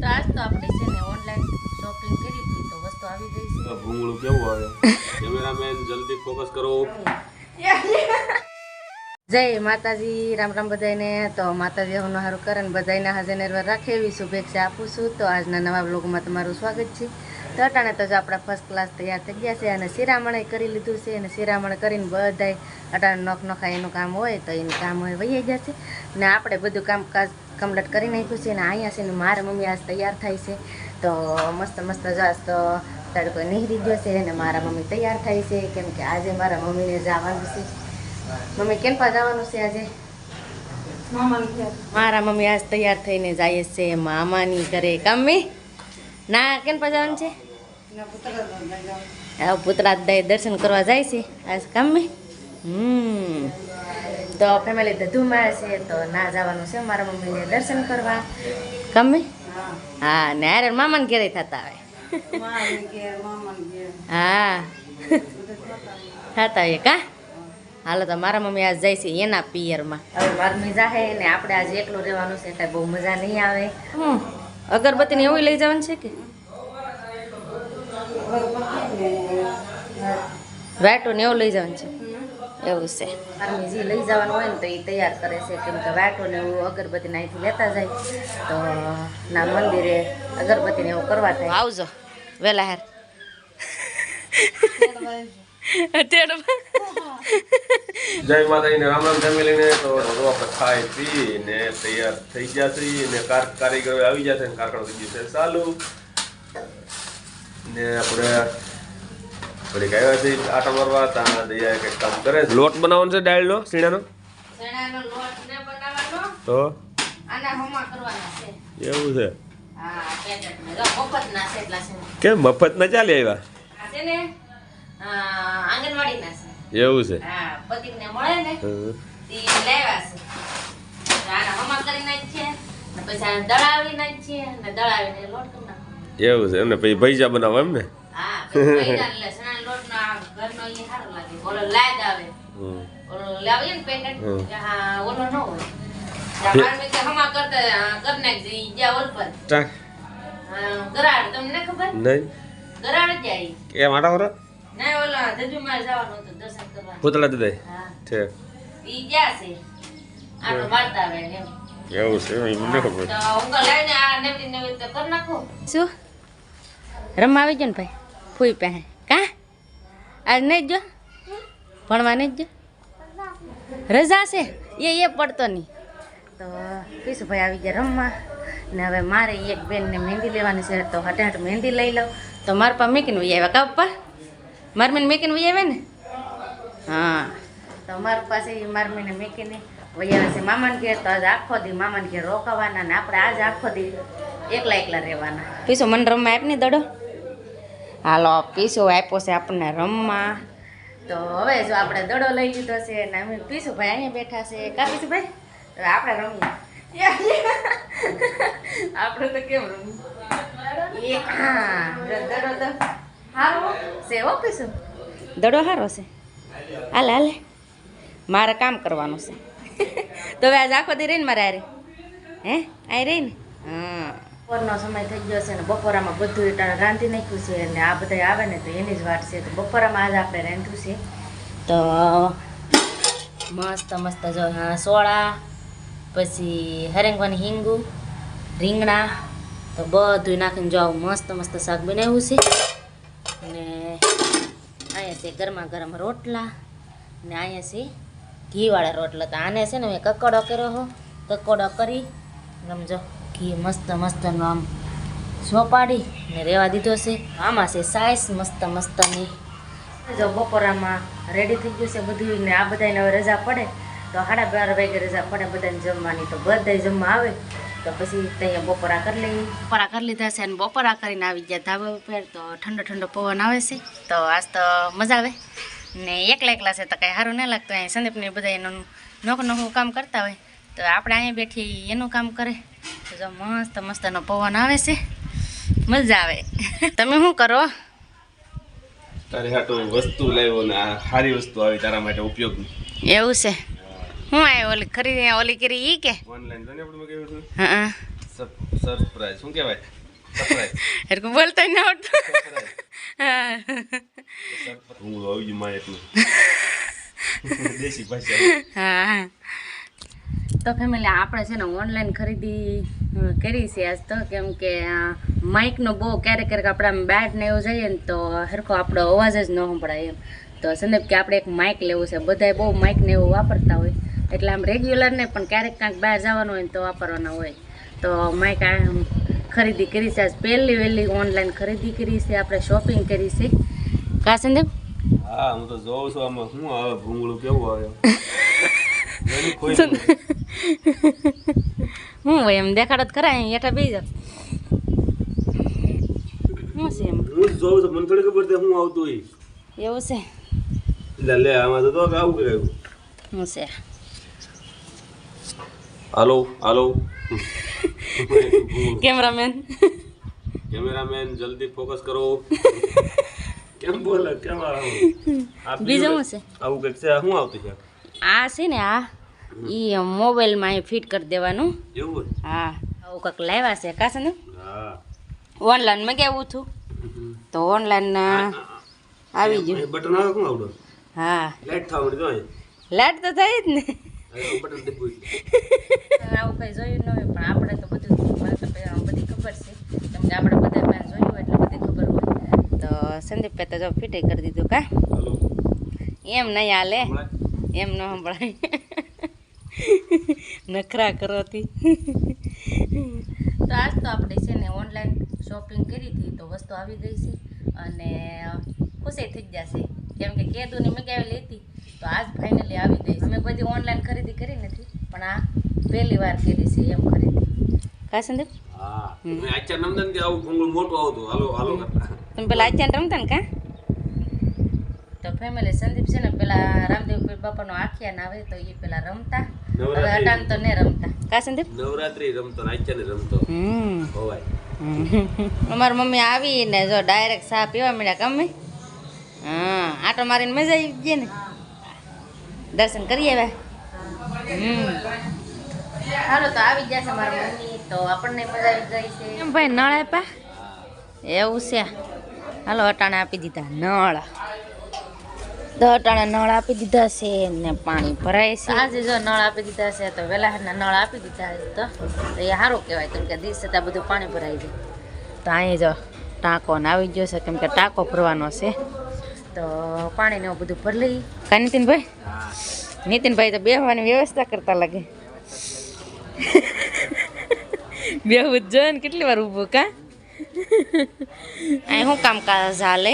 તો આજ તો આપણે છે ને ઓનલાઈન શોપિંગ કરી હતી તો વસ્તુ આવી ગઈ છે. ભૂંગળું કેવું આવે? કેમેરામેન જલ્દી ફોકસ કરો. જય માતાજી રામ રામ બધાને તો માતાજી હું સારું કરે ને બધાને હાજર રાખે એવી શુભેચ્છા આપું છું. તો આજના નવા બ્લોગમાં તમારું સ્વાગત છે. તો અટાણે તો જ આપણા ફર્સ્ટ ક્લાસ તૈયાર થઈ ગયા છે અને શિરામણે કરી લીધું છે. અને શિરામણ કરીને બધાય અટાણે નખ નખા એનું કામ હોય તો એનું કામ હોય વહી જશે. ને આપણે બધું કામકાજ કમ્પ્લીટ કરી નાખ્યું છે અને અહીંયા છે ને મારા મમ્મી આજ તૈયાર થાય છે. તો મસ્ત મસ્ત જાસ તો તડકો નીકળી ગયો છે અને મારા મમ્મી તૈયાર થાય છે. કેમ કે આજે મારા મમ્મીને જવાનું છે. મમ્મી કેમ પા જવાનું છે આજે? મારા મમ્મી આજ તૈયાર થઈને જાય છે મામાની ઘરે. કમ્મી ના કેમ પા જવાનું છે? પુતળા દર્શન કરવા જાય છે. આજ કમ્મી હમ. તો ફેમિલી ધધુમાં છે તો ના જવાનું છે. મારા મમ્મીને દર્શન કરવા. ગમે? હા ને અરે મામાને ઘેરે થતા આવે હા. થતા હોય કા? હાલો તો મારા મમ્મી આજ જાય છે એના પિયરમાં. હવે મારી મજા જાહે ને આપણે આજે એકલું રહેવાનું છે કાંઈ બહુ મજા નહીં આવે. અગરબત્તીને એવું લઈ જવાનું છે કે? વાટો ને એવું લઈ જવાનું છે. એવું છે. મારી જે લઈ જવાનું હોય ને તો એ તૈયાર કરે છે. કેમ કે વાટો ને એવું અગરબત્તી અહીંથી લેતા જાય. તો ના મંદિરે અગરબત્તીને એવું કરવા થાય. આવજો. વહેલા હાર. જય માતાજી ને રામ રામ ફેમિલી ને તો આપણે ખાઈ પી ને તૈયાર થઈ ગયા છીએ ને કાર કારીગરો આવી જશે ને કારખાનું થઈ ગયું છે. ચાલુ. ને આપણે થોડીક આવ્યા છે આટા મારવા ત્યાં દયા કંઈક કામ કરે છે. લોટ બનાવવાનો છે ડાળનો સીણાનો ચણાનો લોટ ને બનાવવાનો. તો? આના હોમા કરવાના છે. એવું છે? કેમ મફત ના ચાલે આવ્યા એવું છે? એવું છે? એમને પછી ભૈજા બનાવો એમ ના? ઘરનો ઈ સારો લાગે. ઓલો લાદ આવે. હમ. ઓલો લાવીએ ને પેકેટ હમ. હા ઓલો ન હોય. ત્યાં મારે મેં કે હમા કરતા કરી નાખજે ઈ જ્યાં ઓલ પર. ચાક. હા, ગરાડ તમને ખબર? નહીં. ગરાડ જ જાય. કેમ આટા વરા? ના ઓલા ધજુમાર જવાનું હતું દર્શન કરવા. પૂતળા દીધા. છે ઈ ગયા છે? આટો મારતા આવે એમ. એવું છે મને ખબર. તો હું લઈને આ નવરી નવરી તો કરી નાખો? શું? રમવા આવી ગયો ને ભાઈ ફૂઈ પાસે કા આજ નહીં જો ભણવા નહીં જ રજા છે. એ એ પડતો નહીં. તો પીસુભાઈ આવી ગયા રમવા. ને હવે મારે એક બેનને મહેંદી લેવાની છે. તો હટે હટ મહેંદી લઈ લઉં. તો મારા પા મેકીને વહી આવ્યા કાપા મારા મેં મેકીને વહી આવ્યા ને? હા. તો મારી પાસે મારા મેને મેકીને વહી આવે છે મામાને ઘેર. તો આજ આખો દી મામાને ઘેર રોકાવાના ને આપણે આજ આખો દી એકલા એકલા રહેવાના. પીસો મને રમવા આપ ને દડો. હાલો પીસુ આપ્યો છે આપણને રમવા. તો હવે જો આપણે દડો લઈ લીધો છે ને અમે પીસુભાઈ અહીંયા બેઠા છે. કા હવે આપણે રમીએ. હા. દડો તો સારો છે પીસુ. દડો સારો છે. હાલે હાલે. મારે કામ કરવાનું છે. તો હવે આજ આખો દી રહીને મારે આરે. હે? આ રહી ને હા. બપોરનો સમય થઈ ગયો છે ને બપોરામાં બધું એટલે રાંધી નાખ્યું છે અને આ બધા આવે ને તો એની જ વાત છે. તો બપોરામાં આજ આપણે રાંધ્યું છે. તો મસ્ત મસ્ત જો સોળા પછી હરેંગવાન હિંગુ, રીંગણા, તો બધું નાખીને જો મસ્ત મસ્ત શાક બનાવ્યું છે. અને અહીંયા છે ગરમા ગરમ રોટલા ને અહીંયા છે ઘીવાળા રોટલા. તો આને છે ને મેં કકડો કર્યો હો. કકોડો કરી સમજો ઘી મસ્ત મસ્તનું આમ સોપાડી ને રેવા દીધો છે. આમાં છે સાઈસ મસ્ત મસ્તની. જો બપોરામાં રેડી થઈ ગયું છે બધું ને આ બધાને હવે રજા પડે. તો સાડા બાર વાગે રજા પડે બધાને જમવાની. તો બધા જમવા આવે. તો પછી ત્યાં બપોરા કરી લઈએ. બપોરા કરી લીધા છે અને બપોરા કરીને આવી ગયા ધાબા ઉપર. તો ઠંડો ઠંડો પવન આવે છે. તો આજ તો મજા આવે. ને એકલા એકલા છે તો કાંઈ સારું ના લાગતું. અહીં સંદીપને બધા એનું નોખું નોખું કામ કરતા હોય. તો આપણે અહીંયા બેઠી એનું કામ કરે. જો મસ્ત મસ્તનો પવન આવે છે. મજા આવે. તમે શું કરો? તારે હાટો વસ્તુ લાવ્યો ને આ સારી વસ્તુ આવી તારા માટે ઉપયોગની એવું છે. હું આ ઓલી ખરીદી ઓલી કરી ઈ કે? ઓનલાઈન જોને આપણે હતું? હા સરપ્રાઈઝ શું કહેવાય? સરપ્રાઈઝ એટલે બોલતા ન આવડતું. હા. હું આવી જ માં એટલું. દેશી ભાષા. હા. તો ફેમિલી આપણે છે ને ઓનલાઈન ખરીદી કરી છે આજ તો. કેમ કે માઇકનો બહુ ક્યારેક ક્યારેક આપણે બેટ ને એવું જઈએ ને તો હરખો આપણો અવાજ જ ન સંભળાય એમ. તો સંદીપ કે આપણે એક માઇક લેવું છે. બધાય બહુ માઇક ને એવું વાપરતા હોય. એટલે આમ રેગ્યુલર ને પણ ક્યારેક ક્યાંક બહાર જવાનું હોય ને તો વાપરવાના હોય. તો માઇક ખરીદી કરી છે. આજ પહેલી વહેલી ઓનલાઈન ખરીદી કરી છે. આપણે શોપિંગ કરી છે. કા સંદીપ? હા, હું તો જોઉં છું. આમાં શું આવે? ભૂંગળું કેવું આવે. હું હોય એમ દેખાડો ખરા હેઠા બે જાત. શું છે એમ? હું જ જોઉં છું મને થોડી ખબર છે હું આવતું હોય. એવું છે? એટલે લે આમાં તો તો આવું કે શું છે? Hello hello. કેમેરામેન. કેમેરામેન જલ્દી ફોકસ કરો. કેમ બોલે કેમ આવું? આ બીજું શું છે? આવું કંઈક છે શું આવતું છે? આ છે ને આ ઈ મોબાઈલમાં અહીં ફિટ કરી દેવાનું. હા. આવું કંઈક લાવ્યા છે કાશે ને? ઓનલાઈન મગાવ્યું હતું તો ઓનલાઈન આવી ગયું. બટન આવે કોણ આવડો? હા. લાઈટ થવા મળી લાઈટ તો થઈ જ ને. આવું કઈ જોયું ન હોય પણ આપણે તો બધું મને તો બધી ખબર છે. કેમ કે આપણે બધા પાસે જોયું હોય એટલે બધી ખબર હોય. તો સંદીપે તો જો ફિટે કરી દીધું કા? એમ નહીં હાલે. એમ ન સંભળાય. નખરા કરોતી. તો આજ તો આપણે છે ને ઓનલાઈન શોપિંગ કરી હતી તો વસ્તુ આવી ગઈ છે અને ખુશી થઈ જ જશે. કેમ કે કેદુની મગાવેલી હતી તો આજ ફાઇનલી આવી ગઈ અમે બધી ઓનલાઈન ખરીદી કરી નથી પણ આ પહેલી વાર કરી છે એમ ખરીદી. કા સંદીપ હા આચાર નંદન કે આવું મોટું આવતું. હાલો હાલો. તમે પેલા આચાર રમતા ને કા? તો ફેમિલી સંદીપ છે ને પેલા રામદેવ પીર બાપાનો ના આવે તો એ પેલા રમતા. હવે અટાણ તો ને રમતા. કા સંદીપ? નવરાત્રી રમતો ને આચાર રમતો. હમ. હોવાય. અમારી મમ્મી આવીને જો ડાયરેક્ટ સા પીવા મળ્યા ગમે. હા આટો મારીને મજા આવી ગઈ ને. દર્શન કરી આવ્યા. હમ. હાલો તો આવી ગયા છે મારા મમ્મી. તો આપણને મજા આવી ગઈ છે. એમ ભાઈ નળ આપ્યા? એવું છે. હાલો અટાણે આપી દીધા. નળ. તો નળ આપી દીધા છે ને પાણી ભરાય છે. આજે જો નળ આપી દીધા છે તો વેલાહારના નળ આપી દીધા છે તો એ સારું કહેવાય કેમ કે દિવસ છતાં બધું પાણી ભરાઈ જાય. તો અહીં જો ટાંકો ને આવી ગયો છે કેમ કે ટાંકો ભરવાનો છે. તો પાણીને એવું બધું ભરી લઈ કા નીતિનભાઈ? નીતિનભાઈ તો બેહવાની વ્યવસ્થા કરતા લાગે. બેહવું જ જોઈએ ને કેટલી વાર ઊભું કા? અહીં શું કામ કાજ હાલે?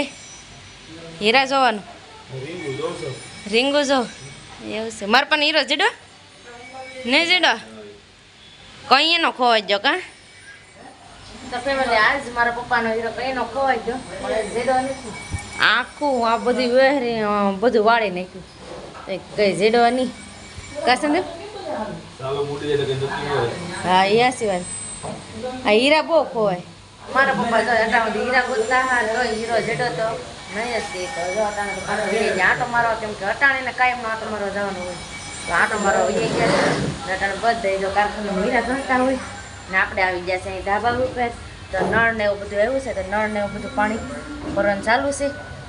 હીરા જોવાનું? રીંગુ જો. એવું છે. મારે પણ હીરો જીડો? ને જીડો? કઈ એનો ખોવાઈ ગયો કા? તો ફેમિલી આજ મારા પપ્પાનો હીરો કઈ એનો ખોવાઈ ગયો? નથી. આખું આ બધી વહેરી બધું વાળી નાખ્યું. કઈ જીડો નહીં. કા સંદીપ? ચાલો મોટી જાય તો કઈ નક્કી હોય હા એ આ સિવાય. આ હીરા બહુ ખોવાય. મારા પપ્પા હીરા ગોતતા હા તો હીરો જેડો તો. નહીં અટાણે મારવા કેમ કે અટાણીને કાયમનો આંટો મારો જવાનું હોય. તો આંટો મારો વહી ગયા અટાણે બધા જો કારખાના હીરા ઘણતા હોય ને આપણે આવી ગયા છે અહીં ધાબા ઉપર. તો નળ ને એવું બધું આવ્યું છે, તો નળ ને એવું બધું પાણી ભરવાનું ચાલુ છે.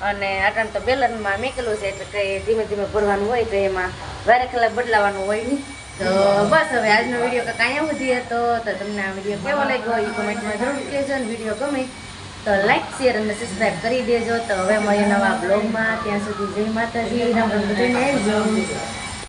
અને આટણ તો બેલરમાં મેકેલું છે, એટલે કંઈ ધીમે ધીમે ભરવાનું હોય તો એમાં વારે કલાક બદલાવાનું હોય નહીં. તો બસ હવે આજનો વીડિયો કાંઈ એવું હતો. તો તમને આ વીડિયો કેવો લાગ્યો એ કમેન્ટમાં જરૂર કહેજો અને વીડિયો ગમે તો લાઈક શેર અને સબસ્ક્રાઈબ કરી દેજો. તો હવે મળીએ નવા બ્લોગમાં ત્યાં સુધી જય માતાજી. રામ રામ બધાને. આવજો